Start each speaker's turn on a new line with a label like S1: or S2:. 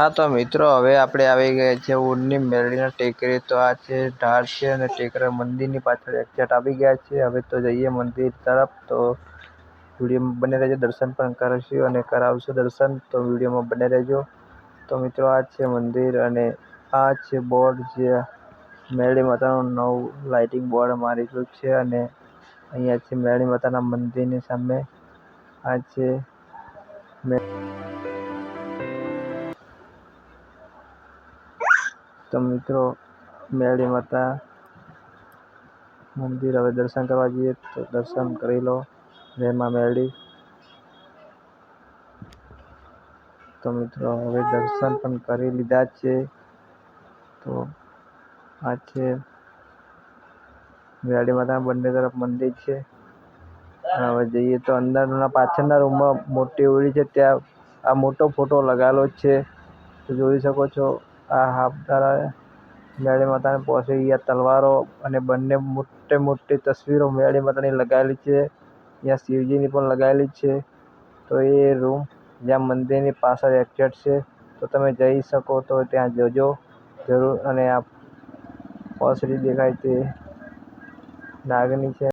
S1: હા, તો મિત્રો, હવે આપણે આવી ગયા છે ઊનની મેરડીના ટેકરે. તો આ છે ઢાળ છે અને ટેકરા મંદિરની પાછળ એક્ઝેટ આવી ગયા છે. હવે તો જઈએ મંદિર તરફ. તો વિડીયોમાં બને રહેજો, દર્શન પણ કરીશું અને કરાવશું દર્શન. તો વિડીયોમાં બને રહેજો. તો મિત્રો, આ છે મંદિર અને આ છે બોર્ડ જે મેરડી માતાનું નવું લાઇટિંગ બોર્ડ મારેલું છે અને અહીંયા છે મેરડી માતાના મંદિરની સામે. આ છે તો મિત્રો, મેળી માતા મંદિર હવે દર્શન કરવા જઈએ તો દર્શન કરી લો. જય મેળી. તો મિત્રો, હવે દર્શન પણ કરી લીધા છે. તો આ છે મેરડી માતાના બંને તરફ મંદિર છે. હવે જઈએ તો અંદરના, પાછળના રૂમમાં મોટી ઓળી છે. ત્યાં આ મોટો ફોટો લગાવેલો છે. તો જોઈ શકો છો આ હાફતારા મેરડી માતાને પહોંચી ગયા તલવારો અને બંને મોટે મોટી તસવીરો મેરડી માતાની લગાવેલી છે. ત્યાં શિવજીની પણ લગાવેલી છે. તો એ રૂમ જ્યાં મંદિરની પાછળ એક્ઝેટ છે. તો તમે જઈ શકો તો ત્યાં જજો જરૂર અને આ ઓસરી દેખાય તે નાગની છે.